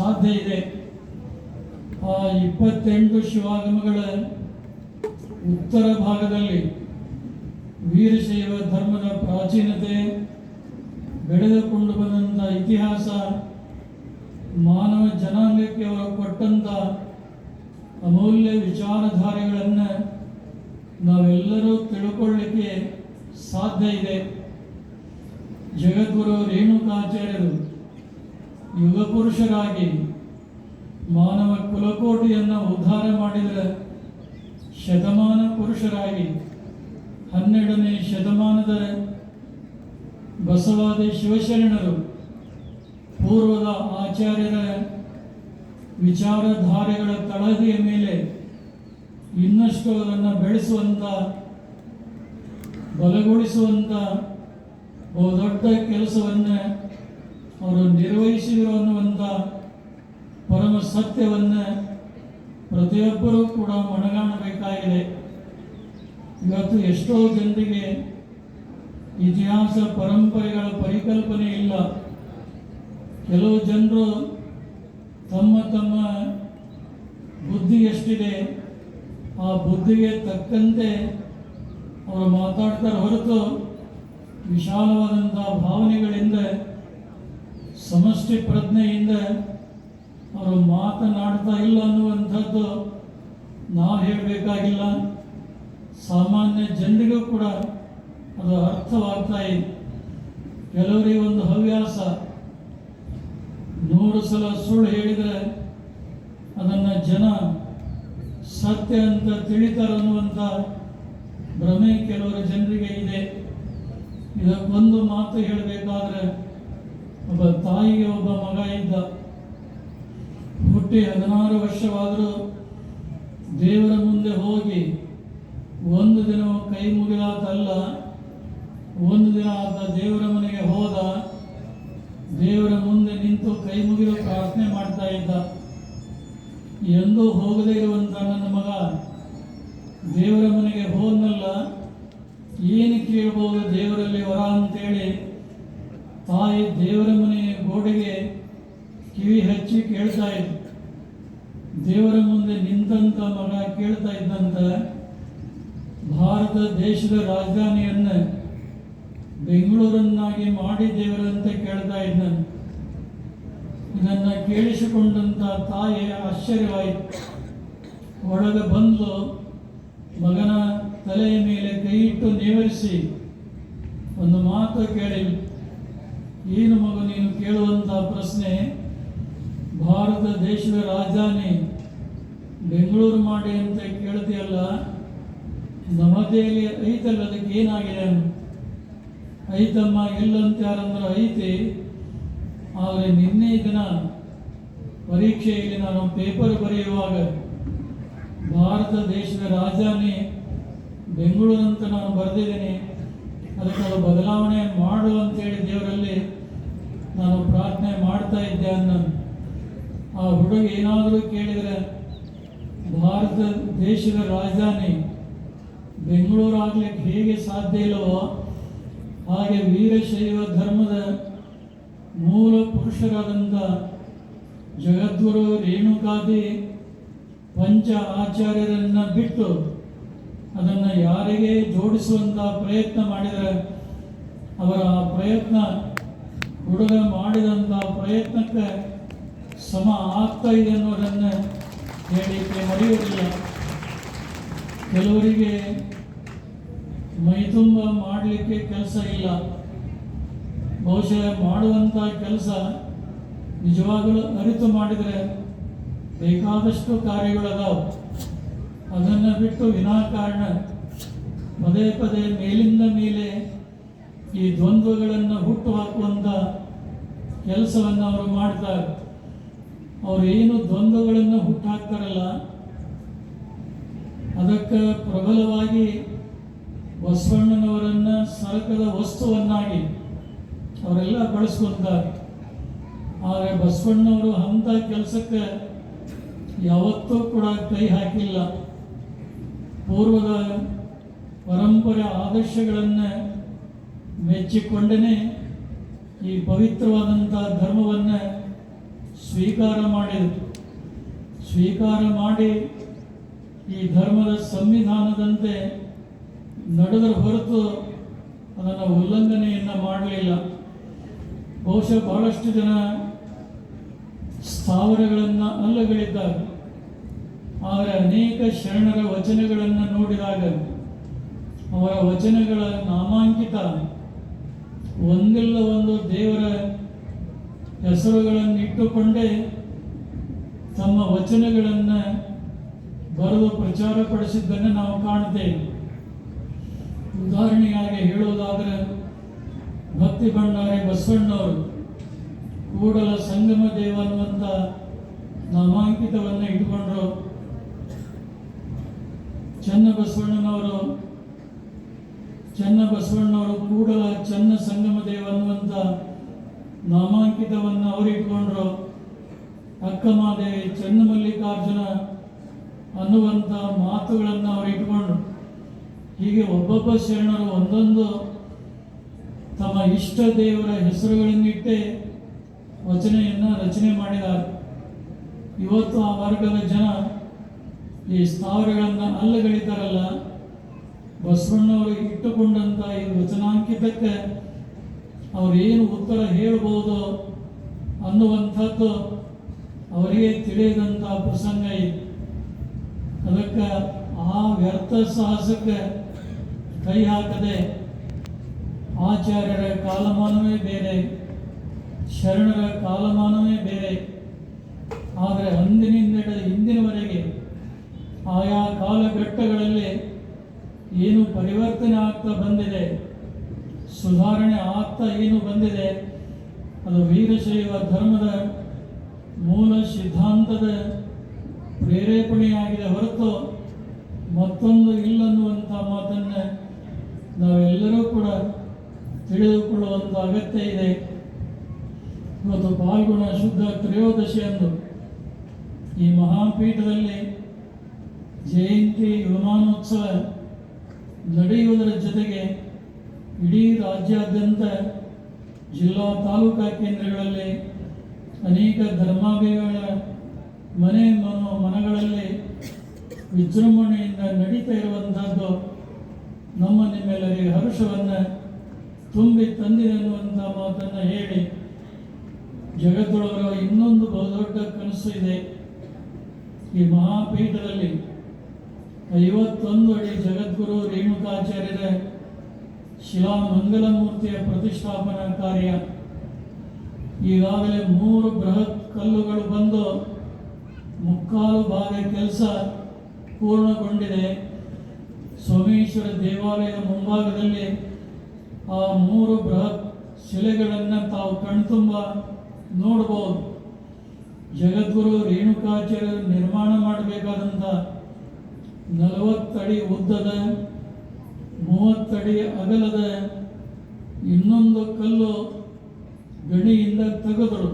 ಸಾಧ್ಯ ಇದೆ. ಆ ಇಪ್ಪತ್ತೆಂಟು ಶಿವಾಗಮಗಳ ಉತ್ತರ ಭಾಗದಲ್ಲಿ ವೀರಶೈವ ಧರ್ಮದ ಪ್ರಾಚೀನತೆ, ಬೆಳೆದುಕೊಂಡು ಬಂದಂಥ ಇತಿಹಾಸ, ಮಾನವ ಜನಾಂಗಕ್ಕೆ ಅವರು ಕೊಟ್ಟಂಥ ಅಮೂಲ್ಯ ವಿಚಾರಧಾರೆಗಳನ್ನು ನಾವೆಲ್ಲರೂ ತಿಳ್ಕೊಳ್ಳಿಕ್ಕೆ ಸಾಧ್ಯ ಇದೆ. ಜಗದ್ಗುರು ರೇಣುಕಾಚಾರ್ಯರು ಯುಗ ಪುರುಷರಾಗಿ ಮಾನವ ಕುಲಕೋಟಿಯನ್ನು ಉದ್ಧಾರ ಮಾಡಿದ ಶತಮಾನ ಪುರುಷರಾಗಿ, ಹನ್ನೆರಡನೇ ಶತಮಾನದ ಬಸವಾದಿ ಶಿವಶರಣರು ಪೂರ್ವದ ಆಚಾರ್ಯರ ವಿಚಾರಧಾರೆಗಳ ತಳಹದಿಯ ಮೇಲೆ ಇನ್ನಷ್ಟು ಅದನ್ನು ಬೆಳೆಸುವಂಥ ಬಲಗೊಳಿಸುವಂಥ ಬಹುದೊಡ್ಡ ಕೆಲಸವನ್ನು ಅವರು ನಿರ್ವಹಿಸಿದರು ಪರಮ ಸತ್ಯವನ್ನು ಪ್ರತಿಯೊಬ್ಬರೂ ಕೂಡ ಮನಗಾಣಬೇಕಾಗಿದೆ. ಇವತ್ತು ಎಷ್ಟೋ ಜನರಿಗೆ ಇತಿಹಾಸ, ಪರಂಪರೆಗಳ ಪರಿಕಲ್ಪನೆ ಇಲ್ಲ. ಕೆಲವು ಜನರು ತಮ್ಮ ತಮ್ಮ ಬುದ್ಧಿ ಎಷ್ಟಿದೆ, ಆ ಬುದ್ಧಿಗೆ ತಕ್ಕಂತೆ ಅವರು ಮಾತಾಡ್ತಾರೆ ಹೊರತು ವಿಶಾಲವಾದಂಥ ಭಾವನೆಗಳಿಂದ ಸಮಷ್ಟಿ ಪ್ರಜ್ಞೆಯಿಂದ ಅವರು ಮಾತನಾಡ್ತಾ ಇಲ್ಲ ಅನ್ನುವಂಥದ್ದು ನಾವು ಹೇಳಬೇಕಾಗಿಲ್ಲ. ಸಾಮಾನ್ಯ ಜನರಿಗೂ ಕೂಡ ಅದು ಅರ್ಥವಾಗ್ತಾ ಇದೆ. ಕೆಲವರಿಗೆ ಒಂದು ಹವ್ಯಾಸ. ನೂರು ಸಲ ಸುಳ್ಳು ಹೇಳಿದರೆ ಅದನ್ನು ಜನ ಸತ್ಯ ಅಂತ ತಿಳಿತಾರನ್ನುವಂಥ ಭ್ರಮೆ ಕೆಲವರ ಜನರಿಗೆ ಇದೆ. ಇದಕ್ಕೊಂದು ಮಾತು ಹೇಳಬೇಕಾದ್ರೆ ಒಬ್ಬ ತಾಯಿಗೆ ಒಬ್ಬ ಮಗ ಇದ್ದ. ಹುಟ್ಟಿ ಹದಿನಾರು ವರ್ಷವಾದರೂ ದೇವರ ಮುಂದೆ ಹೋಗಿ ಒಂದು ದಿನ ಕೈ ಮುಗಿದಾತಲ್ಲ, ಒಂದು ದಿನ ಆತ ದೇವರ ಮನೆಗೆ ಹೋದ, ದೇವರ ಮುಂದೆ ನಿಂತು ಕೈ ಮುಗಿದು ಪ್ರಾರ್ಥನೆ ಮಾಡ್ತಾ ಇದ್ದ. ಎಂದೂ ಹೋಗದೇ ಇರುವಂಥ ನನ್ನ ಮಗ ದೇವರ ಮನೆಗೆ ಹೋದ್ನಲ್ಲ ಏನು ಕೇಳ್ಬೋದು ದೇವರಲ್ಲಿ ವರ ಅಂತೇಳಿ ತಾಯಿ ದೇವರ ಮನೆಯ ಗೋಡೆಗೆ ಕಿವಿ ಹಚ್ಚಿ ಕೇಳ್ತಾ ಇದ್ದ ದೇವರ ಮುಂದೆ ನಿಂತಂತ ಮಗ ಕೇಳ್ತಾ ಇದ್ದಂತ ಭಾರತ ದೇಶದ ರಾಜಧಾನಿಯನ್ನು ಬೆಂಗಳೂರನ್ನಾಗಿ ದೇವರಂತ ಕೇಳ್ತಾ ಇದ್ದನು ಇದನ್ನ ಕೇಳಿಸಿಕೊಂಡಂತ ತಾಯಿ ಆಶ್ಚರ್ಯವಾಯಿತು ಒಳಗೆ ಬಂದು ಮಗನ ತಲೆಯ ಮೇಲೆ ಕೈ ಇಟ್ಟು ನೇವರಿಸಿ ಒಂದು ಮಾತು ಕೇಳಿ ಏನು ಮಗು ನೀನು ಕೇಳುವಂತ ಪ್ರಶ್ನೆ, ಭಾರತ ದೇಶದ ರಾಜಧಾನಿ ಬೆಂಗಳೂರು ಮಾಡಿ ಅಂತ ಕೇಳ್ತೀಯಲ್ಲ? ನವದೆಹಲಿ ಐತಲ್ಲ ಅದಕ್ಕೆ ಏನಾಗಿದೆ? ಐತಮ್ಮ ಎಲ್ಲಂತ ಯಾರಂದ್ರೆ ಐತಿ. ಆದರೆ ನಿನ್ನೆ ದಿನ ಪರೀಕ್ಷೆಯಲ್ಲಿ ನಾನು ಪೇಪರ್ ಬರೆಯುವಾಗ ಭಾರತ ದೇಶದ ರಾಜಧಾನಿ ಬೆಂಗಳೂರು ಅಂತ ನಾನು ಬರೆದಿದ್ದೀನಿ. ಅದಕ್ಕೆ ಅದು ಬದಲಾವಣೆ ಮಾಡು ಅಂತೇಳಿ ದೇವರಲ್ಲಿ ನಾನು ಪ್ರಾರ್ಥನೆ ಮಾಡ್ತಾ ಇದ್ದೆ ಅನ್ನ ಆ ಹುಡುಗ ಏನಾದರೂ ಕೇಳಿದರೆ ಭಾರತ ದೇಶದ ರಾಜಧಾನಿ ಬೆಂಗಳೂರು ಆಗ್ಲಿಕ್ಕೆ ಹೇಗೆ ಸಾಧ್ಯ ಇಲ್ಲವೋ ಹಾಗೆ ವೀರಶೈವ ಧರ್ಮದ ಮೂಲ ಪುರುಷರಾದಂಥ ಜಗದ್ಗುರು ರೇಣುಕಾದಿ ಪಂಚ ಆಚಾರ್ಯರನ್ನು ಬಿಟ್ಟು ಅದನ್ನು ಯಾರಿಗೆ ಜೋಡಿಸುವಂಥ ಪ್ರಯತ್ನ ಮಾಡಿದರೆ ಅವರ ಆ ಪ್ರಯತ್ನ ಹುಡುಗ ಮಾಡಿದಂಥ ಪ್ರಯತ್ನಕ್ಕೆ ಸಮ ಆಗ್ತಾ ಇದೆ ಅನ್ನೋದನ್ನು ಹೇಳಲಿಕ್ಕೆ ಮರೆಯುವುದಿಲ್ಲ ಕೆಲವರಿಗೆ ಮೈತುಂಬ ಮಾಡಲಿಕ್ಕೆ ಕೆಲಸ ಇಲ್ಲ. ಬಹುಶಃ ಮಾಡುವಂಥ ಕೆಲಸ ನಿಜವಾಗಲೂ ಅರಿತು ಮಾಡಿದರೆ ಬೇಕಾದಷ್ಟು ಕಾರ್ಯಗಳದಾವು. ಅದನ್ನು ಬಿಟ್ಟು ವಿನಾಕಾರಣ ಪದೇ ಪದೇ ಮೇಲಿಂದ ಮೇಲೆ ಈ ದ್ವಂದ್ವಗಳನ್ನು ಹುಟ್ಟು ಹಾಕುವಂಥ ಕೆಲಸವನ್ನು ಅವರು ಮಾಡ್ತಾರೆ. ಏನು ದ್ವಂದ್ವಗಳನ್ನು ಹುಟ್ಟಾಕ್ತಾರಲ್ಲ, ಅದಕ್ಕೆ ಪ್ರಬಲವಾಗಿ ಬಸವಣ್ಣನವರನ್ನ ಸರಕದ ವಸ್ತುವನ್ನಾಗಿ ಅವರೆಲ್ಲ ಬಳಸ್ಕೊಂತಾರೆ ಆದರೆ ಬಸವಣ್ಣವರು ಅಂಥ ಕೆಲಸಕ್ಕೆ ಯಾವತ್ತೂ ಕೂಡ ಕೈ ಹಾಕಿಲ್ಲ. ಪೂರ್ವದ ಪರಂಪರೆ ಆದರ್ಶಗಳನ್ನು ಮೆಚ್ಚಿಕೊಂಡೇ ಈ ಪವಿತ್ರವಾದಂಥ ಧರ್ಮವನ್ನು ಸ್ವೀಕಾರ ಮಾಡಿದರು ಸ್ವೀಕಾರ ಮಾಡಿ ಈ ಧರ್ಮದ ಸಂವಿಧಾನದಂತೆ ನಡೆದರ ಹೊರತು ಅದನ್ನು ಉಲ್ಲಂಘನೆಯನ್ನು ಮಾಡಲಿಲ್ಲ. ಬಹುಶಃ ಬಹಳಷ್ಟು ಜನ ಸ್ಥಾವರಗಳನ್ನು ಅಲ್ಲಗಳಿದ್ದಾಗ ಆದರೆ ಅನೇಕ ಶರಣರ ವಚನಗಳನ್ನು ನೋಡಿದಾಗ ಅವರ ವಚನಗಳ ನಾಮಾಂಕಿತ ಒಂದಿಲ್ಲ ಒಂದು ದೇವರ ಹೆಸರುಗಳನ್ನು ಇಟ್ಟುಕೊಂಡೇ ತಮ್ಮ ವಚನಗಳನ್ನು ಬರೆದು ಪ್ರಚಾರಪಡಿಸಿದ್ದನ್ನು ನಾವು ಕಾಣುತ್ತೇವೆ. ಉದಾಹರಣೆಯಾಗಿ ಹೇಳುವುದಾದರೆ, ಭಕ್ತಿ ಭಂಡಾರಿ ಬಸವಣ್ಣವರು ಕೂಡಲ ಸಂಗಮ ದೇವ ಅನ್ನುವಂಥ ನಾಮಾಂಕಿತವನ್ನು ಇಟ್ಟುಕೊಂಡರು. ಚನ್ನ ಬಸವಣ್ಣನವರು ಚನ್ನ ಬಸವಣ್ಣವರು ಕೂಡಲ ಚನ್ನ ಸಂಗಮ ದೇವ ಅನ್ನುವಂಥ ನಾಮಾಂಕಿತವನ್ನು ಅವರು ಇಟ್ಕೊಂಡ್ರು ಅಕ್ಕಮಾದೇವಿ ಚನ್ನಮಲ್ಲಿಕಾರ್ಜುನ ಅನ್ನುವಂಥ ಮಾತುಗಳನ್ನು ಅವರು ಇಟ್ಕೊಂಡ್ರು ಹೀಗೆ ಒಬ್ಬೊಬ್ಬ ಶರಣರು ಒಂದೊಂದು ತಮ್ಮ ಇಷ್ಟ ದೇವರ ಹೆಸರುಗಳನ್ನಿಟ್ಟೇ ವಚನೆಯನ್ನು ರಚನೆ ಮಾಡಿದ್ದಾರೆ. ಇವತ್ತು ಆ ವರ್ಗದ ಜನ ಈ ಸ್ಥಾವರಗಳನ್ನು ಅಲ್ಲಗಳಿತಾರಲ್ಲ ಬಸವಣ್ಣವರು ಇಟ್ಟುಕೊಂಡಂಥ ಈ ವಚನಾಂಕಿತಕ್ಕೆ ಅವರೇನು ಉತ್ತರ ಹೇಳ್ಬೋದು ಅನ್ನುವಂಥದ್ದು ಅವರಿಗೆ ತಿಳಿಯದಂಥ ಪ್ರಸಂಗ ಇದೆ. ಅದಕ್ಕೆ ಆ ವ್ಯರ್ಥ ಸಾಹಸಕ್ಕೆ ಕೈ ಹಾಕದೆ ಆಚಾರ್ಯರ ಕಾಲಮಾನವೇ ಬೇರೆ, ಶರಣರ ಕಾಲಮಾನವೇ ಬೇರೆ. ಆದರೆ ಅಂದಿನಿಂದ ಹಿಂದಿನವರೆಗೆ ಆಯಾ ಕಾಲಘಟ್ಟಗಳಲ್ಲಿ ಏನು ಪರಿವರ್ತನೆ ಆಗ್ತಾ ಬಂದಿದೆ ಸುಧಾರಣೆ ಆಗ್ತಾ ಏನು ಬಂದಿದೆ, ಅದು ವೀರಶೈವ ಧರ್ಮದ ಮೂಲ ಸಿದ್ಧಾಂತದ ಪ್ರೇರೇಪಣೆಯಾಗಿದೆ ಹೊರತು ಮತ್ತೊಂದು ಇಲ್ಲನ್ನುವಂಥ ಮಾತನ್ನು ನಾವೆಲ್ಲರೂ ಕೂಡ ತಿಳಿದುಕೊಳ್ಳುವಂಥ ಅಗತ್ಯ ಇದೆ. ಇವತ್ತು ಪಾಲ್ಗುಣ ಶುದ್ಧ ತ್ರಯೋದಶಿ ಅಂದು ಈ ಮಹಾಪೀಠದಲ್ಲಿ ಜಯಂತಿ ವಿಮಾನೋತ್ಸವ ನಡೆಯುವುದರ ಜೊತೆಗೆ ಇಡೀ ರಾಜ್ಯಾದ್ಯಂತ ಜಿಲ್ಲಾ ತಾಲೂಕಾ ಕೇಂದ್ರಗಳಲ್ಲಿ ಅನೇಕ ಧರ್ಮಾಭಿಗಳ ಮನೆ ಮನೋ ಮನಗಳಲ್ಲಿ ವಿಜೃಂಭಣೆಯಿಂದ ನಡೀತಾ ಇರುವಂಥದ್ದು ನಮ್ಮ ನಿಮ್ಮೆಲ್ಲರಿಗೆ ಹರ್ಷವನ್ನು ತುಂಬಿ ತಂದಿದೆ ಅನ್ನುವಂಥ ಮಾತನ್ನು ಹೇಳಿ ಜಗತ್ತೊಳಗರ ಇನ್ನೊಂದು ಬಹುದೊಡ್ಡ ಕನಸು ಇದೆ. ಈ ಮಹಾಪೀಠದಲ್ಲಿ ಐವತ್ತೊಂದು ಅಡಿ ಜಗದ್ಗುರು ರೇಣುಕಾಚಾರ್ಯರ ಶಿಲಾ ಮಂಗಲಮೂರ್ತಿಯ ಪ್ರತಿಷ್ಠಾಪನಾ ಕಾರ್ಯ ಈಗಾಗಲೇ ಮೂರು ಬೃಹತ್ ಕಲ್ಲುಗಳು ಬಂದು ಮುಕ್ಕಾಲು ಭಾಗ ಕೆಲಸ ಪೂರ್ಣಗೊಂಡಿದೆ. ಸೋಮೇಶ್ವರ ದೇವಾಲಯದ ಮುಂಭಾಗದಲ್ಲಿ ಆ ಮೂರು ಬೃಹತ್ ಶಿಲೆಗಳನ್ನು ತಾವು ಕಣ್ತುಂಬ ನೋಡಬಹುದು ಜಗದ್ಗುರು ರೇಣುಕಾಚಾರ್ಯರು ನಿರ್ಮಾಣ ಮಾಡಬೇಕಾದಂಥ ನಲವತ್ತಡಿ ಉದ್ದದ ಮೂವತ್ತಡಿ ಅಗಲದ ಇನ್ನೊಂದು ಕಲ್ಲು ಗಣಿಯಿಂದ ತೆಗೆದರು.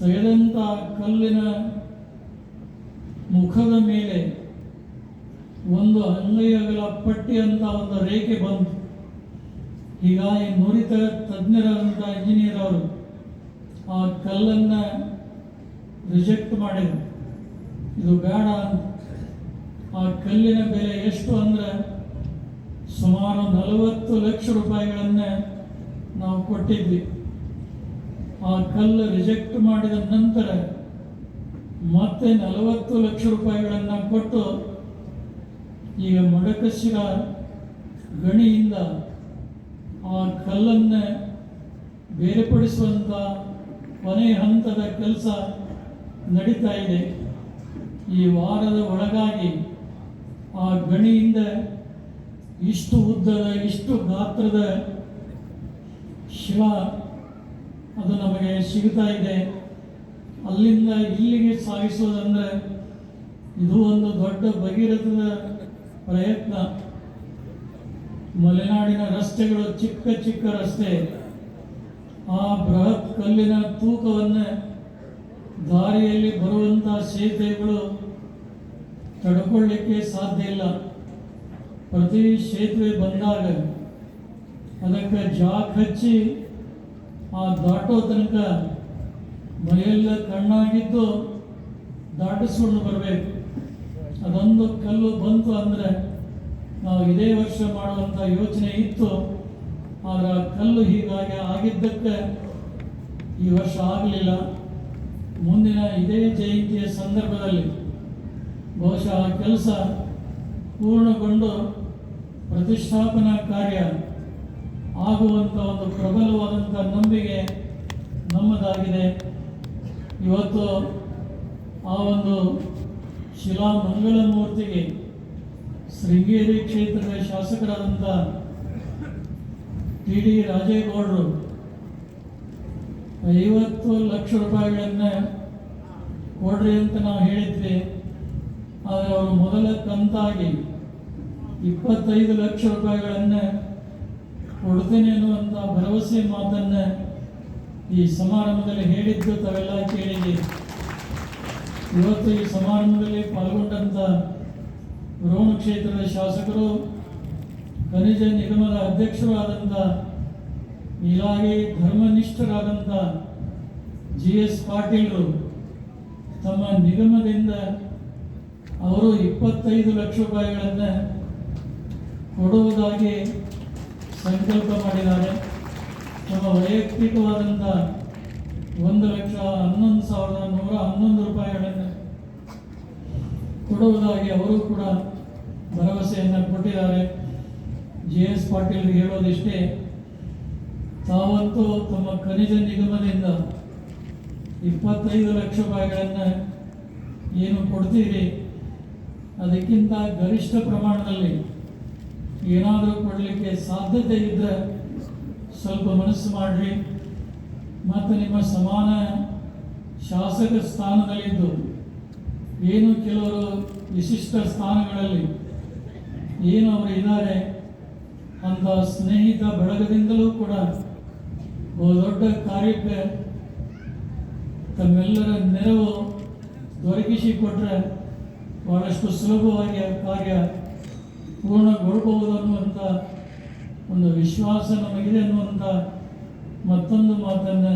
ತೆಗೆದಂಥ ಕಲ್ಲಿನ ಮುಖದ ಮೇಲೆ ಒಂದು ಅಂಗೈ ಅಗಲ ಪಟ್ಟಿ ಅಂತ ಒಂದು ರೇಖೆ ಬಂತು. ಹೀಗಾಗಿ ನುರಿತ ತಜ್ಞರಾದಂಥ ಇಂಜಿನಿಯರ್ ಅವರು ಆ ಕಲ್ಲನ್ನು ರಿಜೆಕ್ಟ್ ಮಾಡಿದರು. ಇದು ಬೇಡ ಆ ಕಲ್ಲಿನ ಬೆಲೆ ಎಷ್ಟು ಅಂದರೆ ಸುಮಾರು ನಲವತ್ತು ಲಕ್ಷ ರೂಪಾಯಿಗಳನ್ನೇ ನಾವು ಕೊಟ್ಟಿದ್ವಿ. ಆ ಕಲ್ಲು ರಿಜೆಕ್ಟ್ ಮಾಡಿದ ನಂತರ ಮತ್ತೆ ನಲವತ್ತು ಲಕ್ಷ ರೂಪಾಯಿಗಳನ್ನು ಕೊಟ್ಟು ಈಗ ಮಡಕಶಿರ ಗಣಿಯಿಂದ ಆ ಕಲ್ಲನ್ನು ಬೇರ್ಪಡಿಸುವಂಥ ಕೊನೆ ಹಂತದ ಕೆಲಸ ನಡೀತಾ ಇದೆ. ಈ ವಾರದ ಒಳಗಾಗಿ ಆ ಗಣಿಯಿಂದ ಇಷ್ಟು ಉದ್ದದ ಇಷ್ಟು ಗಾತ್ರದ ಶಿವ ಅದು ನಮಗೆ ಸಿಗ್ತಾ ಇದೆ. ಅಲ್ಲಿಂದ ಇಲ್ಲಿಗೆ ಸಾಗಿಸೋದಂದ್ರೆ ಇದು ಒಂದು ದೊಡ್ಡ ಭಗೀರಥದ ಪ್ರಯತ್ನ. ಮಲೆನಾಡಿನ ರಸ್ತೆಗಳು ಚಿಕ್ಕ ಚಿಕ್ಕ ರಸ್ತೆ. ಆ ಬೃಹತ್ ಕಲ್ಲಿನ ತೂಕವನ್ನು ದಾರಿಯಲ್ಲಿ ಬರುವಂಥ ಸೇತುವೆಗಳು ತಡ್ಕೊಳ್ಳಿಕ್ಕೆ ಸಾಧ್ಯ ಇಲ್ಲ. ಪ್ರತಿ ಸೇತುವೆ ಬಂದಾಗ ಅದಕ್ಕೆ ಜಾಕ್ ಹಚ್ಚಿ ಆ ದಾಟೋ ತನಕ ಮೈಯೆಲ್ಲ ಕಣ್ಣಾಗಿದ್ದು ದಾಟಿಸ್ಕೊಂಡು ಬರಬೇಕು. ಅದೊಂದು ಕಲ್ಲು ಬಂತು ಅಂದರೆ ನಾವು ಇದೇ ವರ್ಷ ಮಾಡುವಂಥ ಯೋಚನೆ ಇತ್ತು. ಆದರೆ ಆ ಕಲ್ಲು ಹೀಗಾಗಿ ಆಗಿದ್ದಕ್ಕೆ ಈ ವರ್ಷ ಆಗಲಿಲ್ಲ. ಮುಂದಿನ ಇದೇ ಜಯಂತಿಯ ಸಂದರ್ಭದಲ್ಲಿ ಬಹುಶಃ ಆ ಕೆಲಸ ಪೂರ್ಣಗೊಂಡು ಪ್ರತಿಷ್ಠಾಪನಾ ಕಾರ್ಯ ಆಗುವಂಥ ಒಂದು ಪ್ರಬಲವಾದಂಥ ನಂಬಿಕೆ ನಮ್ಮದಾಗಿದೆ. ಇವತ್ತು ಆ ಒಂದು ಶಿಲಾ ಮಂಗಳ ಮೂರ್ತಿಗೆ ಶೃಂಗೇರಿ ಕ್ಷೇತ್ರದ ಶಾಸಕರಾದಂಥ ಟಿ ಡಿ ರಾಜೇಗೌಡರು ಐವತ್ತು ಲಕ್ಷ ರೂಪಾಯಿಗಳನ್ನು ಕೊಡ್ರಿ ಅಂತ ನಾವು ಹೇಳಿದ್ವಿ. ಆದರೆ ಅವರು ಮೊದಲ ಕಂತಾಗಿ ಇಪ್ಪತ್ತೈದು ಲಕ್ಷ ರೂಪಾಯಿಗಳನ್ನು ಕೊಡ್ತೇನೆ ಅನ್ನುವಂಥ ಭರವಸೆ ಮಾತನ್ನ ಈ ಸಮಾರಂಭದಲ್ಲಿ ಹೇಳಿದ್ದು ತಾವೆಲ್ಲ ಕೇಳಿದೆ ಇವತ್ತು ಈ ಸಮಾರಂಭದಲ್ಲಿ ಪಾಲ್ಗೊಂಡಂಥ ರೋಣ ಕ್ಷೇತ್ರದ ಶಾಸಕರು, ಖನಿಜ ನಿಗಮದ ಅಧ್ಯಕ್ಷರು ಆದಂಥ ಹೀಗಾಗಿ ಧರ್ಮನಿಷ್ಠರಾದಂಥ ಜಿ ಎಸ್ ಪಾಟೀಲ್ರು, ತಮ್ಮ ನಿಗಮದಿಂದ ಅವರು ಇಪ್ಪತ್ತೈದು ಲಕ್ಷ ರೂಪಾಯಿಗಳನ್ನು ಕೊಡುವುದಾಗಿ ಸಂಕಲ್ಪ ಮಾಡಿದ್ದಾರೆ. ತಮ್ಮ ವೈಯಕ್ತಿಕವಾದಂಥ ಒಂದು ಲಕ್ಷ ಹನ್ನೊಂದು ಸಾವಿರದ ನೂರ ಹನ್ನೊಂದು ರೂಪಾಯಿಗಳನ್ನು ಕೊಡುವುದಾಗಿ ಅವರು ಕೂಡ ಭರವಸೆಯನ್ನು ಕೊಟ್ಟಿದ್ದಾರೆ. ಜೆ ಎಸ್ ಪಾಟೀಲ್ ಹೇಳೋದಿಷ್ಟೇ, ತಾವಂತೂ ತಮ್ಮ ಖನಿಜ ನಿಗಮದಿಂದ ಇಪ್ಪತ್ತೈದು ಲಕ್ಷ ರೂಪಾಯಿಗಳನ್ನು ಏನು ಕೊಡ್ತೀರಿ? ಅದಕ್ಕಿಂತ ಗರಿಷ್ಠ ಪ್ರಮಾಣದಲ್ಲಿ ಏನಾದರೂ ಕೊಡಲಿಕ್ಕೆ ಸಾಧ್ಯತೆ ಇದ್ದರೆ ಸ್ವಲ್ಪ ಮನಸ್ಸು ಮಾಡಿರಿ. ಮತ್ತು ನಿಮ್ಮ ಸಮಾನ ಶಾಸಕ ಸ್ಥಾನದಲ್ಲಿದ್ದು, ಏನು ಕೆಲವರು ವಿಶಿಷ್ಟ ಸ್ಥಾನಗಳಲ್ಲಿ ಏನು ಅವರು ಇದ್ದಾರೆ ಅಂತ ಸ್ನೇಹಿತ ಬಳಗದಿಂದಲೂ ಕೂಡ ಬಹುದೊಡ್ಡ ಕಾರ್ಯಕ್ಕೆ ತಮ್ಮೆಲ್ಲರ ನೆರವು ದೊರಕಿಸಿಕೊಟ್ರೆ ಬಹಳಷ್ಟು ಸುಲಭವಾಗಿ ಕಾರ್ಯ ಪೂರ್ಣಗೊಳ್ಳಬಹುದು ಅನ್ನುವಂಥ ಒಂದು ವಿಶ್ವಾಸ ನಮಗಿದೆ ಅನ್ನುವಂಥ ಮತ್ತೊಂದು ಮಾತನ್ನು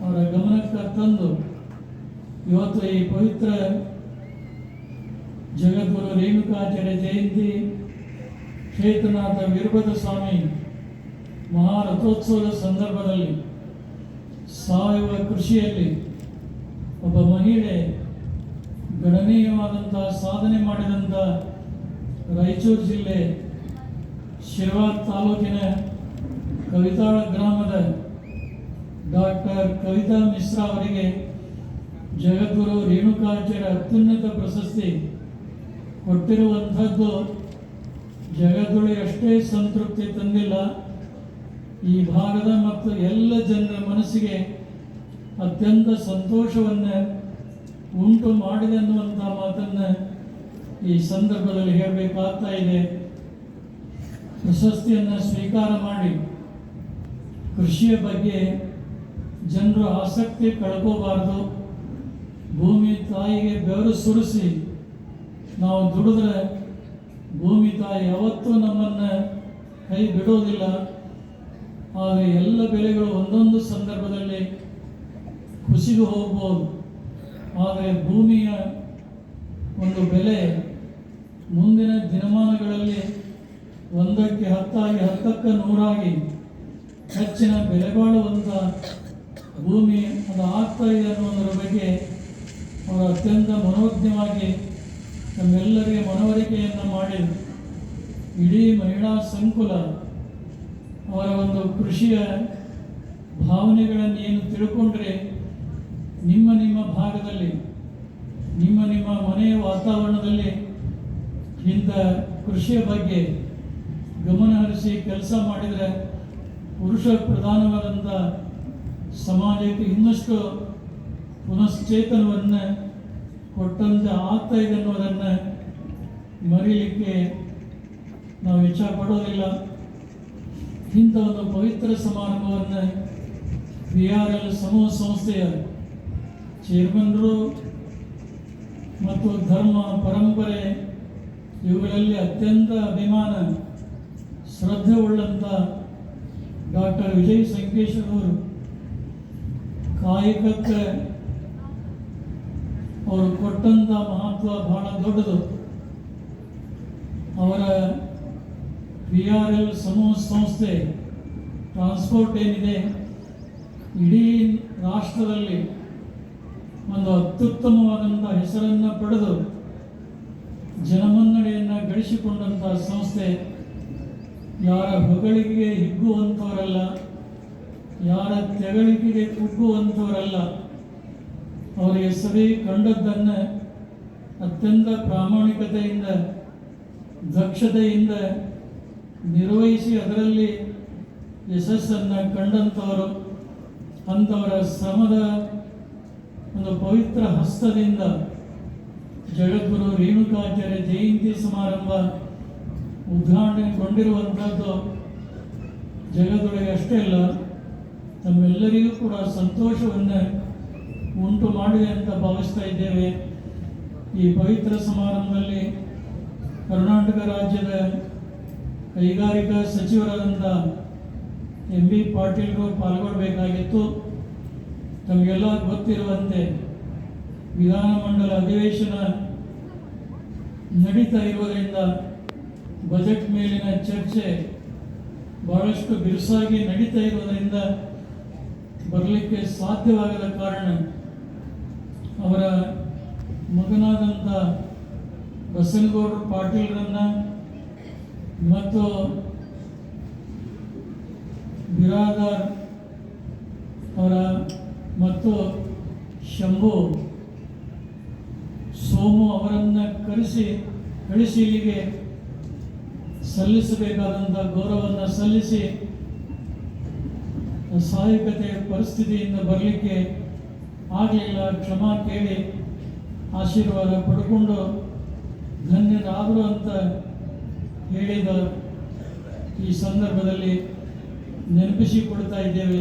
ಅವರ ಗಮನಕ್ಕೆ ತಂದು ಇವತ್ತು ಈ ಪವಿತ್ರ ಜಗದ್ಗುರು ರೇಣುಕಾಚಾರ್ಯ ಜಯಂತಿ ಕ್ಷೇತ್ರನಾಥ ವೀರಭದ್ರ ಸ್ವಾಮಿ ಮಹಾರಥೋತ್ಸವದ ಸಂದರ್ಭದಲ್ಲಿ ಸಾವಯವ ಕೃಷಿಯಲ್ಲಿ ಒಬ್ಬ ಮಹಿಳೆ ಗಣನೀಯವಾದಂಥ ಸಾಧನೆ ಮಾಡಿದಂಥ ರಾಯಚೂರು ಜಿಲ್ಲೆ ಶಿರ್ವಾ ತಾಲೂಕಿನ ಕವಿತಾಳ ಗ್ರಾಮದ ಡಾಕ್ಟರ್ ಕವಿತಾ ಮಿಶ್ರಾ ಅವರಿಗೆ ಜಗದ್ಗುರು ರೇಣುಕಾಚಾರ್ಯ ಅತ್ಯುನ್ನತ ಪ್ರಶಸ್ತಿ ಕೊಟ್ಟಿರುವಂಥದ್ದು ಜಗದ್ಗುರು ಅಷ್ಟೇ ಸಂತೃಪ್ತಿ ತಂದಿಲ್ಲ, ಈ ಭಾಗದ ಮತ್ತು ಎಲ್ಲ ಜನರ ಮನಸ್ಸಿಗೆ ಅತ್ಯಂತ ಸಂತೋಷವನ್ನು ಉಂಟು ಮಾಡಿದೆ ಅನ್ನುವಂಥ ಮಾತನ್ನು ಈ ಸಂದರ್ಭದಲ್ಲಿ ಹೇಳಬೇಕಾಗ್ತಾ ಇದೆ, ಪ್ರಶಸ್ತಿಯನ್ನು ಸ್ವೀಕಾರ ಮಾಡಿ ಕೃಷಿಯ ಬಗ್ಗೆ ಜನರು ಆಸಕ್ತಿ ಕಳ್ಕೋಬಾರ್ದು, ಭೂಮಿ ತಾಯಿಗೆ ಬೆವರು ಸುರಿಸಿ ನಾವು ದುಡಿದ್ರೆ ಭೂಮಿ ತಾಯಿ ಯಾವತ್ತೂ ನಮ್ಮನ್ನು ಕೈ ಬಿಡೋದಿಲ್ಲ. ಆದರೆ ಎಲ್ಲ ಬೆಳೆಗಳು ಒಂದೊಂದು ಸಂದರ್ಭದಲ್ಲಿ ಕುಸಿದು ಹೋಗ್ಬೋದು. ಆದರೆ ಭೂಮಿಯ ಒಂದು ಬೆಲೆ ಮುಂದಿನ ದಿನಮಾನಗಳಲ್ಲಿ ಒಂದಕ್ಕೆ ಹತ್ತಾಗಿ ಹತ್ತಕ್ಕೆ ನೂರಾಗಿ ಹೆಚ್ಚಿನ ಬೆಲೆ ಬಾಳುವಂಥ ಭೂಮಿ ಅದು ಆಗ್ತಾ ಇದೆ ಅನ್ನೋದರ ಬಗ್ಗೆ ಅವರು ಅತ್ಯಂತ ಮನೋಜ್ಞವಾಗಿ ನಮ್ಮೆಲ್ಲರಿಗೆ ಮನವರಿಕೆಯನ್ನು ಮಾಡಿ ಇಡೀ ಮಹಿಳಾ ಸಂಕುಲ ಅವರ ಒಂದು ಕೃಷಿಯ ಭಾವನೆಗಳನ್ನು ಏನು ತಿಳ್ಕೊಂಡ್ರೆ ನಿಮ್ಮ ನಿಮ್ಮ ಭಾಗದಲ್ಲಿ, ನಿಮ್ಮ ನಿಮ್ಮ ಮನೆಯ ವಾತಾವರಣದಲ್ಲಿ ಇಂಥ ಕೃಷಿಯ ಬಗ್ಗೆ ಗಮನ ಹರಿಸಿ ಕೆಲಸ ಮಾಡಿದರೆ ಪುರುಷ ಪ್ರಧಾನವಾದಂಥ ಸಮಾಜಕ್ಕೆ ಇನ್ನಷ್ಟು ಪುನಶ್ಚೇತನವನ್ನು ಕೊಟ್ಟಂತೆ ಆಗ್ತಾ ಇದೆ ಅನ್ನೋದನ್ನು ಮರೀಲಿಕ್ಕೆ ನಾವು ಇಚ್ಛ ಪಡೋದಿಲ್ಲ. ಇಂಥ ಒಂದು ಪವಿತ್ರ ಸಮಾರಂಭವನ್ನು ಬಿ ಆರ್ ಎಲ್ ಸಮೂಹ ಸಂಸ್ಥೆಯ ಚೇರ್ಮನ್ರು ಮತ್ತು ಧರ್ಮ ಪರಂಪರೆ ಇವುಗಳಲ್ಲಿ ಅತ್ಯಂತ ಅಭಿಮಾನ ಶ್ರದ್ಧೆ ಉಳ್ಳಂಥ ಡಾಕ್ಟರ್ ವಿಜಯ್ ಸಂಕೇಶ್ವರವರು ಕಾಯಕಕ್ಕೆ ಅವರು ಕೊಟ್ಟಂಥ ಮಹತ್ವ ಬಹಳ ದೊಡ್ಡದು. ಅವರ ಪಿ ಆರ್ ಎಲ್ ಸಮೂಹ ಸಂಸ್ಥೆ ಟ್ರಾನ್ಸ್ಪೋರ್ಟ್ ಏನಿದೆ, ಇಡೀ ರಾಷ್ಟ್ರದಲ್ಲಿ ಒಂದು ಅತ್ಯುತ್ತಮವಾದಂಥ ಹೆಸರನ್ನು ಪಡೆದು ಜನಮನ್ನಣೆಯನ್ನು ಗಳಿಸಿಕೊಂಡಂಥ ಸಂಸ್ಥೆ ಯಾರ ಹೊಗಳಿಕೆಗೆ ಹಿಗ್ಗುವಂಥವರಲ್ಲ ಯಾರ ತೆಗಳಿಕೆಗೆ ಕುಗ್ಗುವಂಥವರಲ್ಲ ಅವರಿಗೆ ಸರಿ ಕಂಡದ್ದನ್ನು ಅತ್ಯಂತ ಪ್ರಾಮಾಣಿಕತೆಯಿಂದ, ದಕ್ಷತೆಯಿಂದ ನಿರ್ವಹಿಸಿ ಅದರಲ್ಲಿ ಯಶಸ್ಸನ್ನು ಕಂಡಂಥವರು ಅಂಥವರ ಶ್ರಮದ ಒಂದು ಪವಿತ್ರ ಹಸ್ತದಿಂದ ಜಗದ್ಗುರು ರೇಣುಕಾಚಾರ್ಯ ಜಯಂತಿ ಸಮಾರಂಭ ಉದ್ಘಾಟನೆಗೊಂಡಿರುವಂಥದ್ದು ಜಗದೊಳಗೆ ಅಷ್ಟೇ ಅಲ್ಲ, ತಮ್ಮೆಲ್ಲರಿಗೂ ಕೂಡ ಸಂತೋಷವನ್ನು ಉಂಟು ಮಾಡಿದೆ ಅಂತ ಭಾವಿಸ್ತಾ ಇದ್ದೇವೆ. ಈ ಪವಿತ್ರ ಸಮಾರಂಭದಲ್ಲಿ ಕರ್ನಾಟಕ ರಾಜ್ಯದ ಕೈಗಾರಿಕಾ ಸಚಿವರಾದಂಥ ಎಂ ಬಿ ಪಾಟೀಲ್ರು ಪಾಲ್ಗೊಳ್ಬೇಕಾಗಿತ್ತು. ತಮಗೆಲ್ಲ ಗೊತ್ತಿರುವಂತೆ ವಿಧಾನಮಂಡಲ ಅಧಿವೇಶನ ನಡೀತಾ ಇರುವುದರಿಂದ ಬಜೆಟ್ ಮೇಲಿನ ಚರ್ಚೆ ಬಹಳಷ್ಟು ಬಿರುಸಾಗಿ ನಡೀತಾ ಇರುವುದರಿಂದ ಬರಲಿಕ್ಕೆ ಸಾಧ್ಯವಾಗದ ಕಾರಣ ಅವರ ಮಗನಾದಂಥ ಬಸನಗೌಡರು ಪಾಟೀಲ್ರನ್ನ ಮತ್ತು ಬಿರಾದಾರ್ ಅವರ ಮತ್ತು ಶಂಭು ಸೋಮು ಅವರನ್ನು ಕರೆಸಿ ಕಳಿಸಿ ಇಲ್ಲಿಗೆ ಸಲ್ಲಿಸಬೇಕಾದಂಥ ಗೌರವವನ್ನು ಸಲ್ಲಿಸಿ ಸಹಾಯಕತೆ ಪರಿಸ್ಥಿತಿಯಿಂದ ಬರಲಿಕ್ಕೆ ಆಗಲಿಲ್ಲ ಕ್ಷಮಾ ಕೇಳಿ ಆಶೀರ್ವಾದ ಪಡ್ಕೊಂಡು ಧನ್ಯರಾದರು ಅಂತ ಹೇಳಿದ ಈ ಸಂದರ್ಭದಲ್ಲಿ ನೆನಪಿಸಿಕೊಡ್ತಾ ಇದ್ದೇವೆ.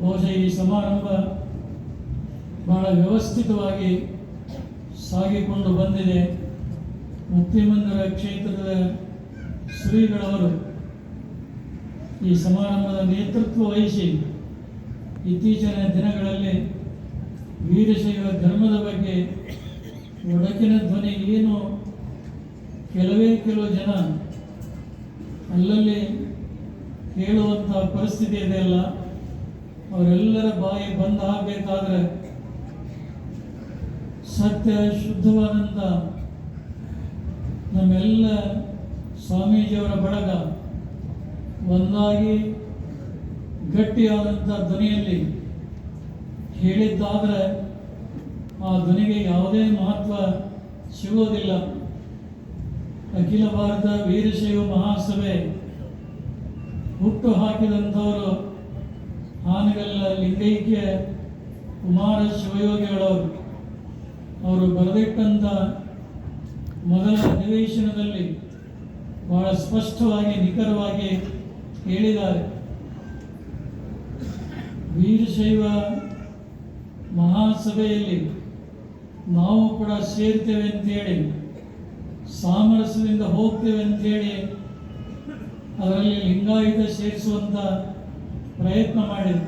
ಬಹುಶಃ ಈ ಸಮಾರಂಭ ಬಹಳ ವ್ಯವಸ್ಥಿತವಾಗಿ ಸಾಗಿಕೊಂಡು ಬಂದಿದೆ ಮುಕ್ತಿಮಂದಿರ ಕ್ಷೇತ್ರದ ಶ್ರೀಗಳವರು. ಈ ಸಮಾರಂಭದ ನೇತೃತ್ವ ವಹಿಸಿ ಇತ್ತೀಚಿನ ದಿನಗಳಲ್ಲಿ ವೀರಶೈವ ಧರ್ಮದ ಬಗ್ಗೆ ಒಡಕಿನ ಧ್ವನಿ ಏನು? ಕೆಲವೇ ಕೆಲವು ಜನ ಅಲ್ಲಲ್ಲಿ ಕೇಳುವಂಥ ಪರಿಸ್ಥಿತಿ ಇದೆಯಲ್ಲ ಅವರೆಲ್ಲರ ಬಾಯಿ ಬಂದ್ ಆಗಬೇಕಾದ್ರೆ ಸತ್ಯ ಶುದ್ಧವಾದಂಥ ನಮ್ಮೆಲ್ಲ ಸ್ವಾಮೀಜಿಯವರ ಬಳಗ, ಒಂದಾಗಿ ಗಟ್ಟಿಯಾದಂಥ ಧ್ವನಿಯಲ್ಲಿ ಹೇಳಿದ್ದಾದರೆ ಆ ಧ್ವನಿಗೆ ಯಾವುದೇ ಮಹತ್ವ ಸಿಗೋದಿಲ್ಲ. ಅಖಿಲ ಭಾರತ ವೀರಶೈವ ಮಹಾಸಭೆ ಹುಟ್ಟು ಹಾಕಿದಂಥವರು ಹಾನಗಲ್ಲ ಲಿಂಗೈಕ್ಯ ಕುಮಾರ ಶಿವಯೋಗಿಗಳವರು. ಅವರು ಬರೆದಿಟ್ಟಂಥ ಮೊದಲ ಅಧಿವೇಶನದಲ್ಲಿ ಬಹಳ ಸ್ಪಷ್ಟವಾಗಿ, ನಿಖರವಾಗಿ ಹೇಳಿದ್ದಾರೆ. ವೀರಶೈವ ಮಹಾಸಭೆಯಲ್ಲಿ ನಾವು ಕೂಡ ಸೇರ್ತೇವೆ ಅಂತೇಳಿ, ಸಾಮರಸ್ಯದಿಂದ ಹೋಗ್ತೇವೆ ಅಂತೇಳಿ ಅದರಲ್ಲಿ ಲಿಂಗಾಯುತ ಸೇರಿಸುವಂತ ಪ್ರಯತ್ನ ಮಾಡಿದ್ರು.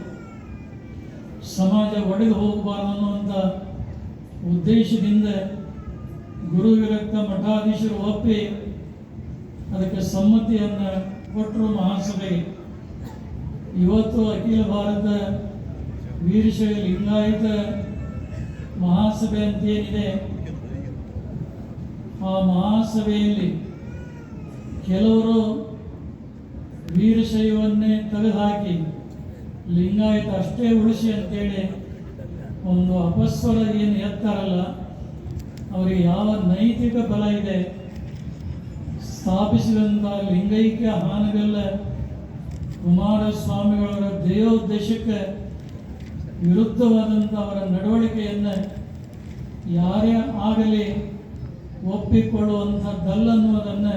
ಸಮಾಜ ಒಡೆದು ಹೋಗಬಾರ್ದು ಅನ್ನುವಂಥ ಉದ್ದೇಶದಿಂದ ಗುರು ವಿರಕ್ತ ಮಠಾಧೀಶರು ಒಪ್ಪಿ ಅದಕ್ಕೆ ಸಮ್ಮತಿಯನ್ನು ಕೊಟ್ಟರು ಮಹಾಸಭೆ. ಇವತ್ತು ಅಖಿಲ ಭಾರತ ವೀರಶೈವ ಲಿಂಗಾಯತ ಮಹಾಸಭೆ ಅಂತ ಏನಿದೆ ಆ ಮಹಾಸಭೆಯಲ್ಲಿ ಕೆಲವರು ವೀರಶೈವನ್ನೇ ತೆಗೆದುಹಾಕಿ ಲಿಂಗಾಯತ ಅಷ್ಟೇ ಉಳಿಸಿ ಅಂತೇಳಿ ಒಂದು ಅಪಸ್ವರ ಏನು ಎತ್ತಾರಲ್ಲ ಅವರಿಗೆ ಯಾವ ನೈತಿಕ ಬಲ ಇದೆ? ಸ್ಥಾಪಿಸಿದಂಥ ಲಿಂಗೈಕ್ಯ ಹಾನಗಲ್ಲ ಕುಮಾರಸ್ವಾಮಿಗಳವರ ದೇಯೋದ್ದೇಶಕ್ಕೆ ವಿರುದ್ಧವಾದಂಥ ಅವರ ನಡವಳಿಕೆಯನ್ನು ಯಾರೇ ಆಗಲಿ ಒಪ್ಪಿಕೊಳ್ಳುವಂಥದ್ದಲ್ಲನ್ನುವುದನ್ನು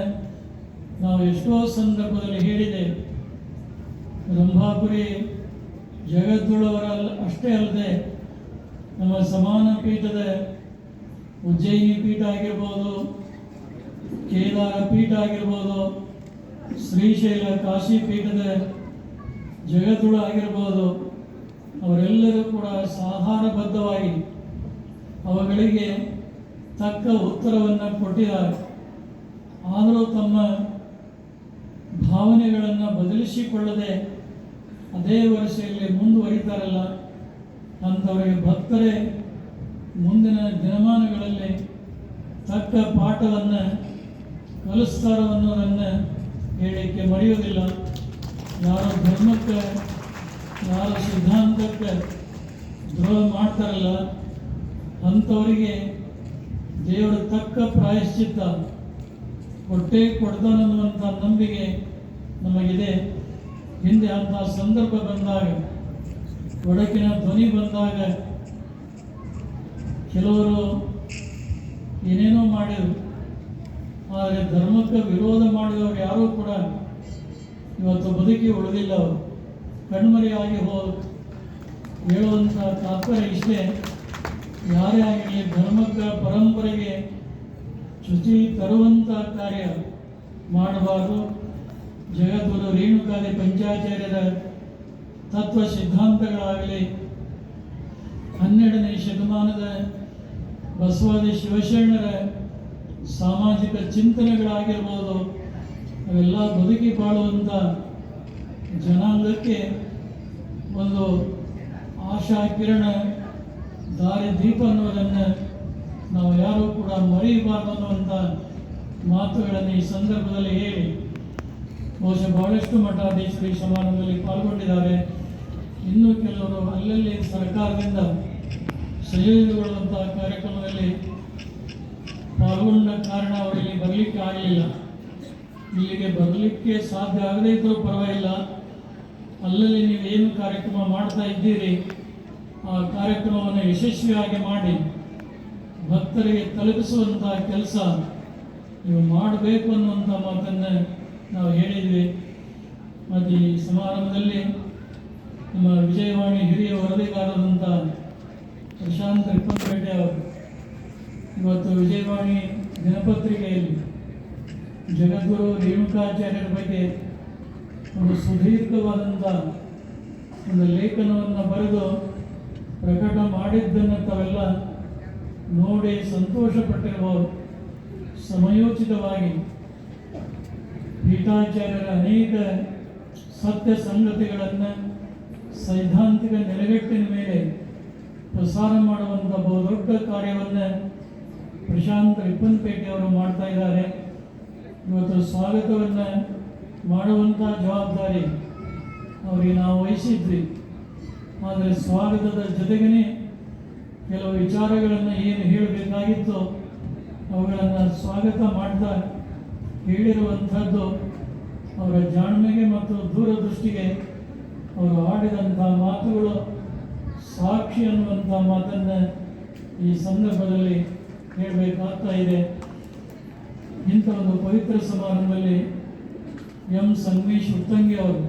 ನಾವು ಎಷ್ಟೋ ಸಂದರ್ಭದಲ್ಲಿ ಹೇಳಿದೆ. ರಂಭಾಪುರಿ ಜಗದ್ಗುಳವರಲ್ಲ ಅಷ್ಟೇ ಅಲ್ಲದೆ ನಮ್ಮ ಸಮಾನ ಪೀಠದ ಉಜ್ಜಯಿನಿ ಪೀಠ ಆಗಿರ್ಬೋದು, ಕೇದಾರ ಪೀಠ ಆಗಿರ್ಬೋದು, ಶ್ರೀಶೈಲ ಕಾಶಿ ಪೀಠದ ಜಗದ್ಗುಳು ಆಗಿರ್ಬೋದು, ಅವರೆಲ್ಲರೂ ಕೂಡ ಸಾಧಾರಣಬದ್ಧವಾಗಿ ಅವುಗಳಿಗೆ ತಕ್ಕ ಉತ್ತರವನ್ನು ಕೊಟ್ಟಿದ್ದಾರೆ. ಆದರೂ ತಮ್ಮ ಭಾವನೆಗಳನ್ನು ಬದಲಿಸಿಕೊಳ್ಳದೆ ಅದೇ ವರ್ಷದಲ್ಲಿ ಮುಂದುವರಿತಾರಲ್ಲ ಅಂಥವರಿಗೆ ಭಕ್ತರೇ, ಮುಂದಿನ ದಿನಮಾನಗಳಲ್ಲಿ ತಕ್ಕ ಪಾಠವನ್ನು ಕಲಿಸ್ತಾರೋ ಅನ್ನೋದನ್ನು ಹೇಳಲಿಕ್ಕೆ ಮರೆಯೋದಿಲ್ಲ ಯಾರು ಧರ್ಮಕ್ಕೆ, ಯಾರು ಸಿದ್ಧಾಂತಕ್ಕೆ ದ್ರೋಹ ಮಾಡ್ತಾರಲ್ಲ, ಅಂಥವರಿಗೆ ದೇವರ ತಕ್ಕ ಪ್ರಾಯಶ್ಚಿತ್ತ ಕೊಟ್ಟೇ ಕೊಡ್ತಾನನ್ನುವಂಥ ನಂಬಿಕೆ ನಮಗಿದೆ. ಹಿಂದೆ ಅಂತಹ ಸಂದರ್ಭ ಬಂದಾಗ ಒಡಕಿನ ಧ್ವನಿ ಬಂದಾಗ ಕೆಲವರು ಏನೇನೋ ಮಾಡಿದರು ಆದರೆ ಧರ್ಮಕ್ಕೆ ವಿರೋಧ ಮಾಡಿದವರು ಯಾರೂ ಕೂಡ ಇವತ್ತು ಬದುಕಿ ಉಳಿದಿಲ್ಲ ಅವರು. ಕಣ್ಮರೆಯಾಗಿ ಹೋದ ಹೇಳುವಂಥ ತಾತ್ಪರ್ಯ ಇಷ್ಟೇ. ಯಾರೇ ಆಗಲಿ ಧರ್ಮಕ್ಕೆ ಪರಂಪರೆಗೆ ಶುಚಿ ತರುವಂಥ ಕಾರ್ಯ ಮಾಡಬಾರ್ದು. ಜಗದ್ಗುರು ರೇಣುಕಾದಿ ಪಂಚಾಚಾರ್ಯರ ತತ್ವ ಸಿದ್ಧಾಂತಗಳಾಗಲಿ, ಹನ್ನೆರಡನೇ ಶತಮಾನದ ಬಸವಾದಿ ಶಿವಶರಣರ ಸಾಮಾಜಿಕ ಚಿಂತನೆಗಳಾಗಿರ್ಬೋದು, ಅವೆಲ್ಲ ಬದುಕಿ ಬಾಳುವಂಥ ಜನಾಂಗಕ್ಕೆ ಒಂದು ಆಶಾ ಕಿರಣ, ದಾರಿ ದೀಪ ಅನ್ನೋದನ್ನು ನಾವು ಯಾರೂ ಕೂಡ ಮರೆಯಬಾರ್ದು ಅನ್ನುವಂಥ ಮಾತುಗಳನ್ನು ಈ ಸಂದರ್ಭದಲ್ಲಿ ಹೇಳಿ, ಬಹುಶಃ ಬಹಳಷ್ಟು ಮಠಾಧೀಶರು ಈ ಸಮಾರಂಭದಲ್ಲಿ ಪಾಲ್ಗೊಂಡಿದ್ದಾರೆ. ಇನ್ನೂ ಕೆಲವರು ಅಲ್ಲಲ್ಲಿ ಸರ್ಕಾರದಿಂದ ಸಂಯೋಜನೆಗೊಳ್ಳುವಂಥ ಕಾರ್ಯಕ್ರಮದಲ್ಲಿ ಪಾಲ್ಗೊಂಡ ಕಾರಣ ಅವರಿಗೆ ಬರಲಿಕ್ಕೆ ಆಗಲಿಲ್ಲ. ಇಲ್ಲಿಗೆ ಬರಲಿಕ್ಕೆ ಸಾಧ್ಯ ಆಗದೇ ಇದ್ದರೂ ಪರವಾಗಿಲ್ಲ. ಅಲ್ಲಲ್ಲಿ ಏನು ಕಾರ್ಯಕ್ರಮ ಮಾಡ್ತಾ ಇದ್ದೀರಿ, ಆ ಕಾರ್ಯಕ್ರಮವನ್ನು ಯಶಸ್ವಿಯಾಗಿ ಮಾಡಿ, ಭಕ್ತರಿಗೆ ತಲುಪಿಸುವಂತಹ ಕೆಲಸ ನೀವು ಮಾಡಬೇಕು ಅನ್ನುವಂಥ ಮಾತನ್ನು ನಾವು ಹೇಳಿದ್ವಿ. ಮತ್ತು ಈ ಸಮಾರಂಭದಲ್ಲಿ ನಮ್ಮ ವಿಜಯವಾಣಿ ಹಿರಿಯ ವರದಿಗಾರರಂಥ ಪ್ರಶಾಂತ್ ರಿಪ್ಪನ್ಪೇಟೆ ಅವರು. ಇವತ್ತು ವಿಜಯವಾಣಿ ದಿನಪತ್ರಿಕೆಯಲ್ಲಿ ಜಗದ್ಗುರು ರೇಣುಕಾಚಾರ್ಯರ ಬಗ್ಗೆ ಒಂದು ಸುದೀರ್ಘವಾದಂಥ ಒಂದು ಲೇಖನವನ್ನು ಬರೆದು ಪ್ರಕಟ ಮಾಡಿದ್ದನ್ನು ತಾವೆಲ್ಲ ನೋಡಿ ಸಂತೋಷಪಟ್ಟಿರಬಹುದು. ಸಮಯೋಚಿತವಾಗಿ ಪೀಠಾಚಾರ್ಯರ ಅನೇಕ ಸತ್ಯ ಸಂಗತಿಗಳನ್ನು ಸೈದ್ಧಾಂತಿಕ ನೆಲೆಗಟ್ಟಿನ ಮೇಲೆ ಪ್ರಸಾರ ಮಾಡುವಂಥ ಬಹುದೊಡ್ಡ ಕಾರ್ಯವನ್ನು ಪ್ರಶಾಂತ್ ಅವರು ಮಾಡ್ತಾ ಇದ್ದಾರೆ. ಇವತ್ತು ಸ್ವಾಗತವನ್ನು ಮಾಡುವಂಥ ಜವಾಬ್ದಾರಿ ಅವರಿಗೆ ನಾವು ವಹಿಸಿದ್ವಿ. ಆದರೆ ಸ್ವಾಗತದ ಜೊತೆಗೇ ಕೆಲವು ವಿಚಾರಗಳನ್ನು ಏನು ಹೇಳಬೇಕಾಗಿತ್ತು ಅವುಗಳನ್ನು ಸ್ವಾಗತ ಮಾಡ್ತಾ ಹೇಳಿರುವಂಥದ್ದು ಅವರ ಜಾಣ್ಮೆಗೆ ಮತ್ತು ದೂರದೃಷ್ಟಿಗೆ ಅವರು ಆಡಿದಂಥ ಮಾತುಗಳು ಸಾಕ್ಷಿ ಅನ್ನುವಂಥ ಮಾತನ್ನು ಈ ಸಂದರ್ಭದಲ್ಲಿ ಹೇಳಬೇಕಾಗ್ತಾ ಇದೆ. ಇಂಥ ಒಂದು ಪವಿತ್ರ ಸಮಾರಂಭದಲ್ಲಿ ಎಂ ಸಂಗಮೇಶ್ ಉತ್ತಂಗಿ ಅವರು